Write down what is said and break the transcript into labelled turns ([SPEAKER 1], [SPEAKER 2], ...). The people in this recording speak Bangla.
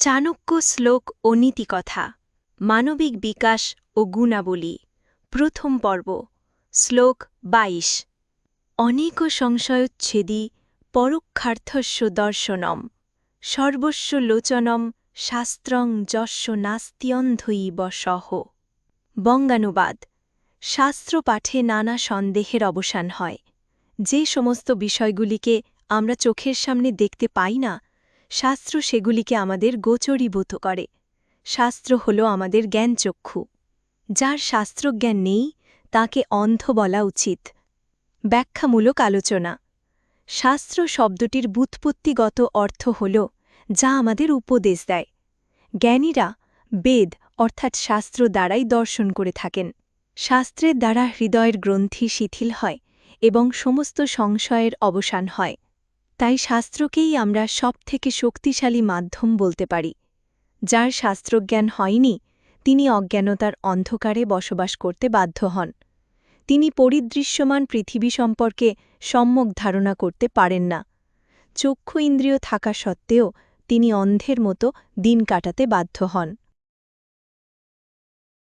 [SPEAKER 1] চাণক্য শ্লোক ও নীতিকথা, মানবিক বিকাশ ও গুণাবলী, প্রথম পর্ব, শ্লোক বাইশ। অনেক সংশয়োচ্ছেদী পরোক্ষার্থস্য দর্শনম, সর্বস্ব লোচনম শাস্ত্রং যস্য নাস্ত্যন্ধইব সহ বঙ্গানুবাদ শাস্ত্র পাঠে নানা সন্দেহের অবসান হয়, যে সমস্ত বিষয়গুলিকে আমরা চোখের সামনে দেখতে পাই না শাস্ত্র সেগুলিকে আমাদের গোচরীভূত করে। শাস্ত্র হল আমাদের জ্ঞানচক্ষু। যার শাস্ত্রজ্ঞান নেই, তাকে অন্ধ বলা উচিত। ব্যাখ্যামূলক আলোচনা। শাস্ত্র শব্দটির বুৎপত্তিগত অর্থ হল, যা আমাদের উপদেশ দেয়। জ্ঞানীরা বেদ, অর্থাৎ শাস্ত্র দ্বারাই দর্শন করে থাকেন। শাস্ত্রের দ্বারা হৃদয়ের গ্রন্থি শিথিল হয় এবং সমস্ত সংশয়ের অবসান হয়। তাই শাস্ত্রকেই আমরা সবথেকে শক্তিশালী মাধ্যম বলতে পারি। যার শাস্ত্রজ্ঞান হয়নি, তিনি অজ্ঞানতার অন্ধকারে বসবাস করতে বাধ্য হন। তিনি পরিদৃশ্যমান পৃথিবী সম্পর্কে সম্যক ধারণা করতে পারেন না। চক্ষু ইন্দ্রিয় থাকা সত্ত্বেও তিনি অন্ধের মতো দিন কাটাতে বাধ্য হন।